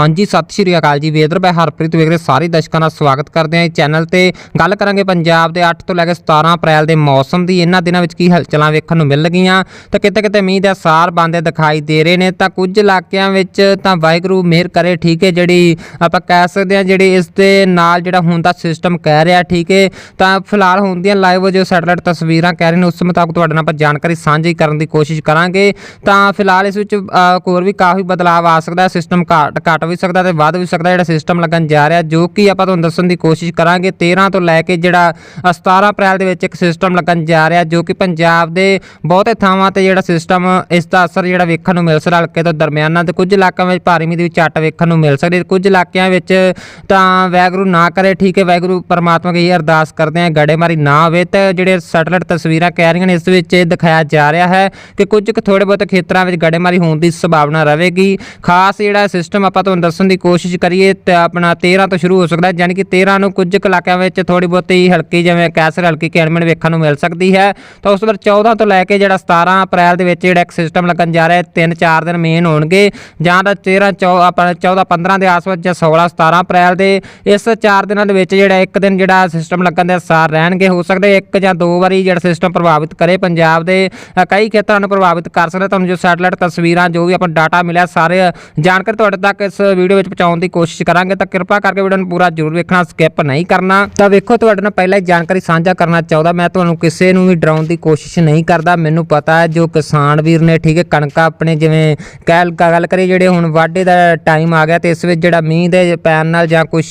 ਹਾਂਜੀ ਸਤਿ ਸ਼੍ਰੀ ਅਕਾਲ ਜੀ। ਵੇਦਰ ਬਾਈ ਹਰਪ੍ਰੀਤ ਵੇਖ ਸਾਰੇ ਦਰਸ਼ਕਾਂ ਦਾ ਸਵਾਗਤ ਕਰਦੇ ਹਾਂ ਇਸ ਚੈਨਲ ਤੇ। ਗੱਲ ਕਰਾਂਗੇ ਪੰਜਾਬ ਦੇ 8 ਤੋਂ ਲੈ ਕੇ 17 ਅਪ੍ਰੈਲ ਦੇ ਮੌਸਮ ਦੀ। ਇਹਨਾਂ ਦਿਨਾਂ ਵਿੱਚ ਕੀ ਹਲਚਲਾਂ ਵੇਖਣ ਨੂੰ ਮਿਲ ਗਈਆਂ? ਤਾਂ ਕਿਤੇ ਕਿਤੇ ਮੀਂਹ ਦਾ ਸਾਰ ਬੰਦੇ ਦਿਖਾਈ ਦੇ ਰਹੇ ਨੇ। ਤਾਂ ਕੁਝ ਇਲਾਕਿਆਂ ਵਿੱਚ ਤਾਂ ਵਾਹਿਗੁਰੂ ਮਿਹਰ ਕਰੇ ਠੀਕ ਹੈ ਜਿਹੜੀ ਆਪਾਂ ਕਹਿ ਸਕਦੇ ਹਾਂ ਜਿਹੜੀ ਇਸ ਦੇ ਨਾਲ ਜਿਹੜਾ ਹੁਣ ਦਾ ਸਿਸਟਮ ਕਹਿ ਰਿਹਾ ਠੀਕ ਹੈ। ਤਾਂ ਫਿਲਹਾਲ ਹੁਣ ਦੀਆਂ ਲਾਈਵ ਜੋ ਸੈਟਲਾਈਟ ਤਸਵੀਰਾਂ ਕਹਿ ਰਹੇ ਨੇ ਉਸ ਮੁਤਾਬਕ ਤੁਹਾਡੇ ਨਾਲ ਆਪਾਂ ਜਾਣਕਾਰੀ ਸਾਂਝੀ ਕਰਨ ਦੀ ਕੋਸ਼ਿਸ਼ ਕਰਾਂਗੇ। ਤਾਂ ਫਿਲਹਾਲ ਇਸ ਵਿੱਚ ਅ, ਹੋਰ ਵੀ ਕਾਫੀ ਬਦਲਾਅ ਆ ਸਕਦਾ ਹੈ। ਸਿਸਟਮ ਘਟ ਘਟ ਵੀ ਸਕਦਾ ਤੇ ਵੱਧ ਵੀ ਸਕਦਾ ਜਿਹੜਾ ਸਿਸਟਮ ਲੱਗਣ ਜਾ ਰਿਹਾ ਜੋ ਕਿ ਆਪਾਂ ਤੁਹਾਨੂੰ ਦੱਸਣ ਦੀ ਕੋਸ਼ਿਸ਼ ਕਰਾਂਗੇ 13 ਤੋਂ ਲੈ ਕੇ ਜਿਹੜਾ ਅ, 17 ਅਪ੍ਰੈਲ ਦੇ ਵਿੱਚ ਇੱਕ ਸਿਸਟਮ ਲੱਗਣ ਜਾ ਰਿਹਾ ਜੋ ਕਿ ਪੰਜਾਬ ਦੇ ਬਹੁਤੇ ਥਾਵਾਂ ਤੇ ਜਿਹੜਾ ਸਿਸਟਮ ਇਸ ਦਾ ਅਸਰ ਜਿਹੜਾ ਵੇਖਣ ਨੂੰ ਮਿਲ ਸਕਦਾ ਹਲਕੇ ਤੋਂ ਦਰਮਿਆਨਾ ਤੇ ਕੁਝ ਇਲਾਕਿਆਂ ਵਿੱਚ ਭਾਰੀ ਮੀਂਹ ਦੀ ਵੀ ਝੱਟ ਵੇਖਣ ਨੂੰ ਮਿਲ ਸਕਦੀ ਕੁਝ ਇਲਾਕਿਆਂ ਵਿੱਚ ਤਾਂ ਵੈਗਰੂ ਨਾ ਕਰੇ ਠੀਕ ਹੈ ਵੈਗਰੂ ਪਰਮਾਤਮਾ ਕੀ ਅਰਦਾਸ ਕਰਦੇ ਆ ਗੜੇਮਾਰੀ ਨਾ ਹੋਵੇ ਤੇ ਜਿਹੜੇ ਸੈਟਲਾਈਟ ਤਸਵੀਰਾਂ ਕਹਿ ਰਹੀਆਂ ਨੇ ਇਸ ਵਿੱਚ ਇਹ ਦਿਖਾਇਆ ਜਾ ਰਿਹਾ ਹੈ ਕਿ ਕੁਝ ਕੁ ਥੋੜੇ ਬਹੁਤ ਖੇਤਰਾਂ ਵਿੱਚ ਗੜੇਮਾਰੀ ਹੋਣ ਦੀ ਸੰਭਾਵਨਾ ਰਹੇਗੀ। ਖਾਸ ਜਿਹੜਾ ਸਿਸਟਮ ਆਪਾਂ ਤੁਹਾਨੂੰ ਦੱਸਣ ਦੀ ਕੋਸ਼ਿਸ਼ ਕਰੀਏ ਤੇ ਆਪਣਾ 13 ਤੋਂ ਸ਼ੁਰੂ ਹੋ ਸਕਦਾ ਹੈ ਯਾਨੀ ਕਿ 13 ਨੂੰ ਕੁਝ ਕੁ ਇਲਾਕਿਆਂ ਵਿੱਚ ਥੋੜੀ ਬਹੁਤੀ ਹਲਕੀ ਜਿਵੇਂ ਕੈਸਰ, ਹਲਕੀ ਕਿਣਮਣ ਵੇਖਣ ਨੂੰ ਮਿਲ ਸਕਦੀ ਹੈ। ਤਾਂ ਉਸ ਤੋਂ ਬਾਅਦ 14 ਤੋਂ ਲੈ ਕੇ ਜਿਹੜਾ 17 ਅਪ੍ਰੈਲ ਦੇ ਵਿੱਚ ਜਿਹੜਾ ਇੱਕ ਸਿਸਟਮ ਲੱਗਣ ਜਾ ਰਿਹਾ ਹੈ 3-4 ਦਿਨ ਮੇਨ ਹੋਣਗੇ। ਜਾਂ ਤਾਂ 13 14 ਆਪਣਾ 14 15 ਦੇ ਆਸ-ਪਾਸ ਜਾਂ 16 17 ਅਪ੍ਰੈਲ ਦੇ ਇਸ 4 ਦਿਨਾਂ ਦੇ ਵਿੱਚ ਜਿਹੜਾ ਇੱਕ ਦਿਨ ਜਿਹੜਾ ਸਿਸਟਮ ਲੱਗਣ ਦੇ ਅਸਾਰ ਰਹਿਣਗੇ। ਹੋ ਸਕਦੇ ਇੱਕ ਜਾਂ ਦੋ ਵਾਰੀ ਜਿਹੜਾ ਸਿਸਟਮ ਪ੍ਰਭਾਵਿਤ ਕਰੇ ਪੰਜਾਬ ਦੇ। ਕਈ ਖੇਤਰਾਂ ਨੂੰ ਪ੍ਰਭਾਵਿਤ ਕਰ ਸਕਦਾ ਤੁਹਾਨੂੰ ਜੋ ਸੈਟਲਾਈਟ ਤਸਵੀਰਾਂ, ਜੋ ਵੀ ਆਪਾਂ ਡਾਟਾ ਮਿਲਿਆ, ਸਾਰੇ ਜਾਣਕਾਰੀ ਤੁਹਾਡੇ ਤੱਕ ਇਸ ਵੀਡੀਓ ਵਿੱਚ ਪਹੁੰਚਾਉਣ ਦੀ ਕੋਸ਼ਿਸ਼ ਕਰਾਂਗੇ ਤਾਂ ਕਿਰਪਾ ਕਰਕੇ ਵੀਡੀਓ ਨੂੰ ਪੂਰਾ ਜ਼ਰੂਰ ਵੇਖਣਾ ਸਕਿਪ ਨਹੀਂ ਕਰਨਾ। ਤਾਂ ਵੇਖੋ, ਤੁਹਾਡੇ ਨਾਲ ਪਹਿਲਾਂ ਹੀ ਜਾਣਕਾਰੀ ਸਾਂਝਾ ਕਰਨਾ ਚਾਹੁੰਦਾ। ਮੈਂ ਤੁਹਾਨੂੰ ਕਿਸੇ ਨੂੰ ਵੀ ਡਰਾਉਣ ਦੀ ਕੋਸ਼ਿਸ਼ ਨਹੀਂ ਕਰਦਾ। ਮੈਨੂੰ ਪਤਾ ਹੈ ਜੋ ਕਿਸਾਨ ਵੀਰ ਨੇ, ਠੀਕ ਹੈ, ਕਣਕਾਂ ਆਪਣੇ ਜਿਵੇਂ ਕਹਿ ਗੱਲ ਕਰੀਏ, ਜਿਹੜੇ ਹੁਣ ਵਾਢੇ ਦਾ ਟਾਈਮ ਆ ਗਿਆ ਤੇ ਇਸ ਵਿੱਚ ਜਿਹੜਾ ਮੀਂਹ ਦੇ ਪੈਣ ਨਾਲ ਜਾਂ ਕੁਝ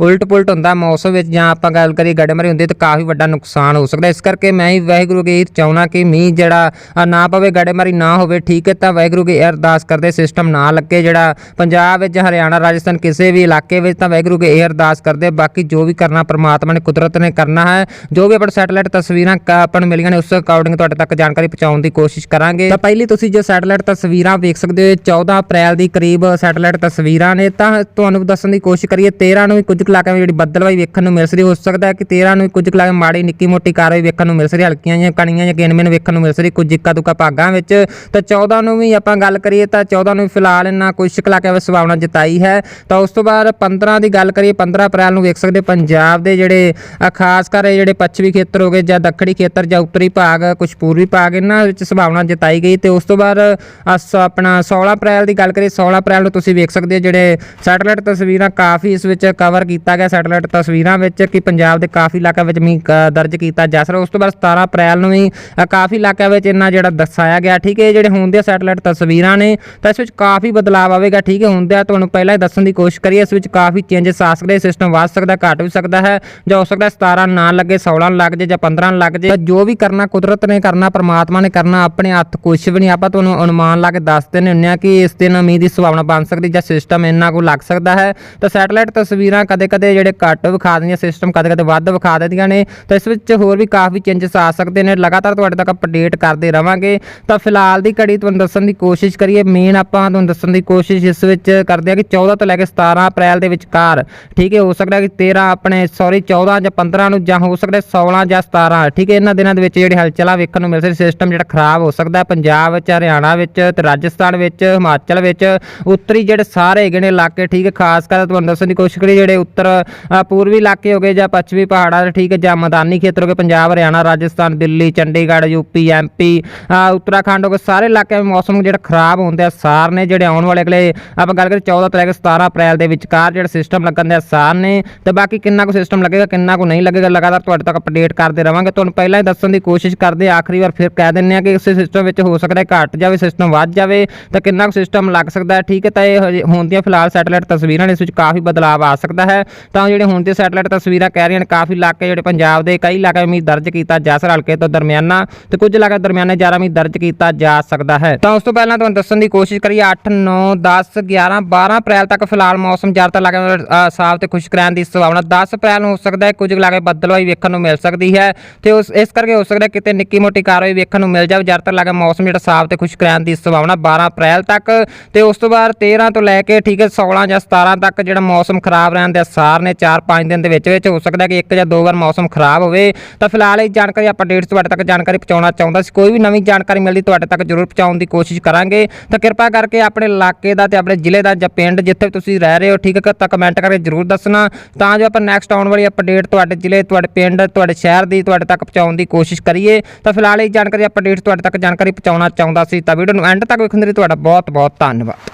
ਉਲਟ ਪੁਲਟ ਹੁੰਦਾ ਮੌਸਮ ਵਿੱਚ ਜਾਂ ਆਪਾਂ ਗੱਲ ਕਰੀਏ ਗੜਮਰੀ ਹੁੰਦੀ ਤਾਂ ਕਾਫੀ ਵੱਡਾ ਨੁਕਸਾਨ ਹੋ ਸਕਦਾ। ਇਸ ਕਰਕੇ ਮੈਂ ਹੀ ਵਾਹਿਗੁਰੂ ਕੀ ਇਹ ਚਾਹੁੰਦਾ ਕਿ ਮੀਂਹ ਜਿਹੜਾ ਨਾ ਪਵੇ, ਗੜਮਰੀ ਨਾ ਹੋਵੇ, ਠੀਕ ਹੈ, ਤਾਂ ਵਾਹਿਗੁਰੂ ਕੀ ਇਹ ਅਰਦਾਸ ਕਰਦੇ ਸਿਸਟਮ ਨਾ ਲੱਗੇ। ਜਿਹੜਾ ਪੰਜਾਬ ਵਿੱਚ ਹਰਿਆਣਾ, ਰਾਜਸਥਾਨ ਕਿਸੇ ਵੀ ਇਲਾਕੇ ਵਿੱਚ ਤਾਂ ਵਾਹਿਗੁਰੂ ਕੀ ਇਹ ਅਰਦਾਸ ਕਰਦੇ ਬਾਕੀ ਜੋ ਵੀ ਕਰਨਾ ਪ੍ਰਮਾਤਮਾ ਨੇ, ਕੁਦਰਤ ਨੇ ਕਰਨਾ ਹੈ, ਜੋ ਵੀ ਆਪਣਾ ਸੈਟਲਾਈਟ ਤਸਵੀਰਾਂ ਕ- ਆਪਾਂ ਨੂੰ ਮਿਲੀਆਂ ਨੇ, ਉਸ ਅਕੋਰਡਿੰਗ ਤੁਹਾਡੇ ਤੱਕ ਜਾਣਕਾਰੀ ਪਹੁੰਚਾਉਣ ਦੀ ਕੋਸ਼ਿਸ਼ ਕਰਾਂਗੇ। ਤਾਂ ਪਹਿਲੀ ਤੁਸੀਂ ਜੋ ਸੈਟਲਾਈਟ ਤਸਵੀਰਾਂ ਵੇਖ ਸਕਦੇ ਹੋ 14 ਅਪ੍ਰੈਲ ਦੀ ਕਰੀਬ ਸੈਟਲਾਈਟ ਤਸਵੀਰਾਂ ਨੇ, ਤਾਂ ਤੁਹਾਨੂੰ ਦੱਸਣ ਦੀ ਕੋਸ਼ਿਸ਼ ਕਰੀਏ 13 ਨੂੰ ਵੀ ਕੁਝ ਇਲਾਕਿਆਂ ਵਿੱਚ ਜਿਹੜੀ ਬੱਦਲਵਾਈ ਵੇਖਣ ਨੂੰ ਮਿਲ ਸਕਦੀ ਹੋ ਸਕਦਾ ਹੈ ਕਿ 13 ਨੂੰ ਵੀ ਕੁਝ ਇਲਾਕਿਆਂ ਮਾੜੀ ਨਿੱਕੀ ਮੋਟੀ ਕਾਰਵਾਈ ਵੇਖਣ ਨੂੰ ਮਿਲ ਸਕਦੀ ਹਲਕੀਆਂ ਜਿਹੀਆਂ ਕਣੀਆਂ ਜਾਂ ਗਿਣਵੇਂ ਵੇਖਣ ਨੂੰ ਮਿਲ ਸਕਦੀ ਕੁਝ ਇੱਕਾ ਦੁੱਕਾ ਭਾਗਾਂ ਵਿੱਚ। ਤਾਂ 14 ਨੂੰ ਵੀ ਆਪਾਂ ਗੱਲ ਕਰੀਏ, ਤਾਂ 14 ਨੂੰ ਫਿਲਹਾਲ ਇੰਨਾ ਕੁਝ ਕੁ ਇਲਾਕਿਆਂ ਵਿੱਚ ਸੰਭਾਵਨਾ ਜਤਾਈ ਹੈ। ਤਾਂ ਉਸ ਤੋਂ ਬਾਅਦ 15 ਦੀ ਗੱਲ ਕਰੀਏ 15 ਅਪ੍ਰੈਲ ਨੂੰ ਵੇਖ ਸਕਦੇ ਪੰਜਾਬ ਦੇ ਜਿਹੜੇ ਖਾਸ ਕਰ ਜਿਹੜੇ ਪੱਛਮੀ ਖੇਤਰ ਹੋ ਗਏ ਜਾਂ ਦੱਖਣੀ ਖੇਤਰ ਜਾਂ ਉੱਤਰੀ ਭਾਗ ਕੁਝ ਪੂਰਬੀ ਭਾਗ ਇਹਨਾਂ ਵਿੱਚ ਸੰਭਾਵਨਾ ਜਤਾਈ ਗਈ। ਤੇ ਉਸ ਤੋਂ ਬਾਅਦ ਅ, ਆਪਣਾ 16 ਅਪ੍ਰੈਲ ਦੀ ਗੱਲ ਕਰੀਏ 16 ਅਪ੍ਰੈਲ ਨੂੰ ਤੁਸੀਂ ਵੇਖ ਸਕਦੇ ਹੋ ਜਿਹੜੇ ਸੈਟਲਾਈਟ ਤਸਵੀਰਾਂ ਕਾਫੀ ਇਸ ਵਿੱਚ ਕਵਰ ਕੀਤਾ ਗਿਆ। ਸੈਟਲਾਈਟ ਤਸਵੀਰਾਂ ਵਿੱਚ ਕਿ ਪੰਜਾਬ ਦੇ ਕਾਫੀ ਇਲਾਕਿਆਂ ਵਿੱਚ ਮੀਂਹ ਦਰਜ ਕੀਤਾ ਜਾ ਸਕਦਾ। ਉਸ ਤੋਂ ਬਾਅਦ 17 ਅਪ੍ਰੈਲ ਨੂੰ ਵੀ ਕਾਫੀ ਇਲਾਕਿਆਂ ਵਿੱਚ ਇੰਨਾ ਜਿਹੜਾ ਦਰਸਾਇਆ ਗਿਆ। ਠੀਕ ਹੈ ਇਹ ਜਿਹੜੇ ਹੁੰਦੇ ਸੈਟਲਾਈਟ ਤਸਵੀਰਾਂ ਨੇ ਤਾਂ ਇਸ ਵਿੱਚ ਕਾਫੀ ਬਦਲਾਅ ਆਵੇਗਾ। ਠੀਕ ਹੈ ਹੁੰਦੇ ਆ ਤੁਹਾਨੂੰ ਪਹਿਲਾਂ ਹੀ ਦੱਸਣ ਦੀ ਕੋਸ਼ਿਸ਼ ਕਰੀਏ, ਇਸ ਵਿੱਚ ਕਾਫੀ ਚੇਂਜਸ ਆ ਸਕਦੇ ਸਿਸਟਮ ਵੱਧ ਸਕਦਾ, ਘਟ ਵੀ ਸਕਦਾ ਹੈ, ਜਾਂ ਹੋ ਸਕਦਾ 17 ਨਾ ਲੱਗੇ 16 ਲੱਗ ਜੇ, ਜਾਂ 15 ਲੱਗ ਜੇ। ਤਾਂ ਜੋ ਵੀ ਕਰਨਾ, ਕੁਦਰਤ ਨੇ ਕਰਨਾ, ਪਰਮਾਤਮਾ ਨੇ ਕਰਨਾ, ਆਪਣੇ ਹੱਥ ਕੁਝ ਵੀ ਨਹੀਂ, ਆਪਾਂ ਤੁਹਾਨੂੰ ਅਨੁਮਾਨ ਲਾ ਕੇ ਦੱਸ ਦਿੰਦੇ ਹੁੰਦੇ ਆ ਕਿ ਇਸ ਦਿਨ ਉਮੀਦ ਦੀ ਸੰਭਾਵਨਾ ਬਣ ਸਕਦੀ, ਜਾਂ ਸਿਸਟਮ ਇੰਨਾ ਕੋ ਲੱਗ ਸਕਦਾ ਹੈ। ਤਾਂ ਸੈਟੇਲਾਈਟ ਤਸਵੀਰਾਂ ਕਦੇ-ਕਦੇ ਜਿਹੜੇ ਘੱਟ ਵਿਖਾ ਦਿੰਦੀਆਂ ਸਿਸਟਮ ਕਦੇ-ਕਦੇ ਵੱਧ ਵਿਖਾ ਦਿੰਦੀਆਂ ਨੇ। ਤਾਂ ਇਸ ਵਿੱਚ ਹੋਰ ਵੀ ਕਾਫੀ ਚੇਂਜਸ ਆ ਸਕਦੇ ਨੇ, ਲਗਾਤਾਰ ਤੁਹਾਡੇ ਤੱਕ ਅਪਡੇਟ ਕਰਦੇ ਰਵਾਂਗੇ। ਤਾਂ ਫਿਲਹਾਲ ਦੀ ਘੜੀ, ਤੁਹਾਨੂੰ ਦੱਸਣ ਦੀ ਕੋਸ਼ਿਸ਼ ਕਰੀਏ ਮੇਨ ਆਪਾਂ ਤੁਹਾਨੂੰ ਦੱਸਣ ਦੀ ਕੋਸ਼ਿਸ਼ ਇਸ ਵਿੱਚ ਕਰਦੇ ਆ ਕਿ 14 ਤੋਂ ਲੈ ਕੇ 17 ਅਪ੍ਰੈਲ ਦੇ ਵਿਚਕਾਰ, ਠੀਕ ਹੈ, ਹੋ ਸਕਦਾ ਕਿ 13 ਆਪਣੇ ਸੌਰੀ 14 ਜਾਂ 15 ਨੂੰ, ਜਾਂ ਹੋ ਸਕਦਾ 16 ਜਾਂ 17 ਠੀਕ ਹੈ, ਇਹਨਾਂ ਦਿਨਾਂ ਦੇ ਵਿੱਚ ਜਿਹੜੀ ਹਲਚਲਾ ਵੇਖਣ ਨੂੰ ਮਿਲ ਸਕਦੀ ਸਿਸਟਮ ਜਿਹੜਾ ਖਰਾਬ ਹੋ ਸਕਦਾ, ਪੰਜਾਬ ਵਿੱਚ, ਹਰਿਆਣਾ ਵਿੱਚ, ਤੇ ਰਾਜਸਥਾਨ ਵਿੱਚ, ਹਿਮਾਚਲ ਵਿੱਚ, ਉੱਤਰੀ ਜਿਹੜੇ ਸਾਰੇ ਹੈਗੇ ਨੇ ਇਲਾਕੇ, ਠੀਕ ਹੈ, ਖਾਸ ਕਰ ਤੁਹਾਨੂੰ ਦੱਸਣ ਦੀ ਕੋਸ਼ਿਸ਼ ਕਰੀ ਜਿਹੜੇ ਉੱਤਰ ਪੂਰਬੀ ਇਲਾਕੇ ਹੋ ਗਏ ਜਾਂ ਪੱਛਮੀ ਪਹਾੜਾਂ ਦੇ ਠੀਕ ਹੈ, ਜਾਂ ਮੈਦਾਨੀ ਖੇਤਰ ਹੋ ਗਏ, ਪੰਜਾਬ, ਹਰਿਆਣਾ, ਰਾਜਸਥਾਨ, ਦਿੱਲੀ, ਚੰਡੀਗੜ੍ਹ, ਯੂਪੀ ਐਮਪੀ ਉੱਤਰਾਖੰਡ ਹੋ ਗਏ, ਸਾਰੇ ਇਲਾਕਿਆਂ ਵਿੱਚ ਮੌਸਮ ਜਿਹੜਾ ਖਰਾਬ ਹੁੰਦੇ ਆ ਸਾਰ ਨੇ, ਜਿਹੜੇ ਆਉਣ ਵਾਲੇ ਅਗਲੇ, ਆਪਾਂ ਗੱਲ ਕਰੀਏ 14 ਤਰੀਕ ਲੈ 17 ਅਪ੍ਰੈਲ ਦੇ ਵਿਚਕਾਰ ਜਿਹੜਾ ਸਿਸਟਮ ਲੱਗਣ ਦੇ ਆਸਾਨ ਨੇ ਤੇ ਬਾਕੀ ਕਿੰਨਾ ਕੁ ਸਿਸਟਮ ਲੱਗੇਗਾ, ਕਿੰਨਾ ਕੁ ਨਹੀਂ ਲੱਗੇਗਾ, ਲਗਾਤਾਰ ਤੁਹਾਡੇ ਤੱਕ ਅਪਡੇਟ ਕਰਦੇ ਰਵਾਂਗੇ। ਤੁਹਾਨੂੰ ਪਹਿਲਾਂ ਹੀ ਦੱਸਣ ਦੀ ਕੋਸ਼ਿਸ਼ ਕਰਦੇ ਆਖਰੀ ਵਾਰ ਫਿਰ ਕਹਿ ਦਿੰਨੇ ਆ ਕਿ ਇਸ ਸਿਸਟਮ ਵਿੱਚ ਹੋ ਸਕਦਾ ਹੈ ਘਟ ਜਾਵੇ ਸਿਸਟਮ ਵੱਧ ਜਾਵੇ, ਤਾਂ ਕਿੰਨਾ ਕੁ ਸਿਸਟਮ ਲੱਗ ਸਕਦਾ ਹੈ। ਠੀਕ ਹੈ, ਤਾਂ ਇਹ ਹੁਣ ਦੀਆਂ ਫਿਲਹਾਲ ਸੈਟਲਾਈਟ ਤਸਵੀਰਾਂ ਨੇ, ਇਸ ਵਿੱਚ ਕਾਫੀ ਬਦਲਾਅ ਆ ਸਕਦਾ ਹੈ। ਤਾਂ ਜਿਹੜੇ ਹੁਣ ਦੇ ਸੈਟਲਾਈਟ ਤਸਵੀਰਾਂ ਕਹਿ ਰਹੀਆਂ ਨੇ, ਕਾਫੀ ਇਲਾਕੇ ਜਿਹੜੇ ਪੰਜਾਬ ਦੇ, ਕਈ ਇਲਾਕੇ ਮੀਂਹ ਦਰਜ ਕੀਤਾ ਜਾ ਸਕਦਾ, ਹਲਕੇ ਤੋਂ ਦਰਮਿਆਨਾ ਤੇ ਕੁਝ ਇਲਾਕੇ ਦਰਮਿਆਨੇ ਜ਼ਿਆਦਾ ਮੀਂਹ ਦਰਜ ਕੀਤਾ ਜਾ ਸਕਦਾ ਹੈ। ਤਾਂ ਉਸ ਤੋਂ ਪਹਿਲਾਂ ਤੁਹਾਨੂੰ ਦੱਸਣ ਦੀ ਕੋਸ਼ਿਸ਼ ਕਰੀਏ 8 9 10 11 12 ਅਪ੍ਰੈਲ ਤੱਕ ਫਿਲਹਾਲ ਮੌਸਮ ਜ਼ਿਆਦਾਤਰ ਇਲਾਕਿਆਂ ਵਿੱਚ ਸਾਫ਼ ਤੇ ਖੁਸ਼ਕ ਰਹਿਣ ਦੀ ਸੰਭਾਵਨਾ। 10 ਅਪ੍ਰੈਲ ਨੂੰ ਹੋ ਸਕਦਾ ਹੈ ਕੁਝ ਇਲਾਕੇ ਬੱਦਲਵਾਈ ਵੇਖਣ ਨੂੰ ਮਿਲ ਸਕਦੀ ਹੈ ਤੇ ਉਸ, ਇਸ ਕਰਕੇ ਹੋ ਸਕਦਾ ਕਿਤੇ ਨਿੱਕੀ ਮੋਟੀ ਕਾਰਵਾਈ ਵੇਖਣ ਨੂੰ ਮਿਲ ਜਾਵੇ। ਜ਼ਿਆਦਾਤਰ ਇਲਾਕੇ ਮੌਸਮ ਜਿਹੜਾ ਸਾਫ਼ ਤੇ ਖੁਸ਼ਕ ਰਹਿਣ ਦੀ ਸੰਭਾਵਨਾ 12 ਅਪ੍ਰੈਲ ਤੱਕ। ਤੇ ਉਸ ਤੋਂ ਬਾਅਦ 13 ਤੋਂ ਲੈ ਕੇ ਠੀਕ ਹੈ 16 ਜਾਂ 17 ਤੱਕ ਜਿਹੜਾ ਮੌਸਮ ਖਰਾਬ ਰਹਿਣ ਦੇ ਅਸਾਰ ਨੇ 4-5 ਦਿਨ ਦੇ ਵਿੱਚ ਵਿੱਚ ਹੋ ਸਕਦਾ ਕਿ ਇੱਕ ਜਾਂ ਦੋ ਵਾਰ ਮੌਸਮ ਖਰਾਬ ਹੋਵੇ। ਤਾਂ ਫਿਲਹਾਲ ਇਹ ਜਾਣਕਾਰੀ ਆਪਾਂ ਡੇਟਸ ਤੁਹਾਡੇ ਤੱਕ ਜਾਣਕਾਰੀ ਪਹੁੰਚਾਉਣਾ ਚਾਹੁੰਦਾ ਸੀ। ਕੋਈ ਵੀ ਨਵੀਂ ਜਾਣਕਾਰੀ ਮਿਲਦੀ ਤੁਹਾਡੇ ਤੱਕ ਜ਼ਰੂਰ ਪਹੁੰਚਾਉਣ ਦੀ ਕੋਸ਼ਿਸ਼ ਕਰਾਂਗੇ। ਤਾਂ ਕਿਰਪਾ ਕਰਕੇ ਆਪਣੇ ਇਲਾਕੇ ਦਾ ਤੇ ਆਪਣੇ ਜ਼ਿਲ੍ਹੇ ਦਾ ਜਾਂ ਪਿੰਡ ਜਿੱਥੇ ਵੀ ਤੁਸੀਂ ਰਹਿ ਰਹੇ ਹੋ, ਠੀਕ ਹੈ ਤਾਂ ਕਮੈਂਟ ਕਰਕੇ ਜਰੂਰ ਦੱਸਣਾ। ਤਾਂ ਜੋ ਆਪਾਂ ਨੈਕਸਟ ਆਉਣ ਵਾਲੀ ਅਪਡੇਟ ਤੁਹਾਡੇ ਜ਼ਿਲ੍ਹੇ, ਤੁਹਾਡੇ ਪਿੰਡ, ਤੁਹਾਡੇ ਸ਼ਹਿਰ ਦੀ ਤੁਹਾਡੇ ਤੱਕ ਪਹੁੰਚਾਉਣ ਦੀ ਕੋਸ਼ਿਸ਼ ਕਰੀਏ। ਤਾਂ ਫਿਲਹਾਲ ਇਹ ਜਾਣਕਾਰੀ ਅਪਡੇਟ ਤੁਹਾਡੇ ਤੱਕ ਜਾਣਕਾਰੀ ਪਹੁੰਚਾਉਣਾ ਚਾਹੁੰਦਾ ਸੀ। ਤਾਂ ਵੀਡੀਓ ਨੂੰ ਐਂਡ ਤੱਕ ਵੇਖਣ ਦੇ ਲਈ ਤੁਹਾਡਾ ਬਹੁਤ ਬਹੁਤ ਧੰਨਵਾਦ।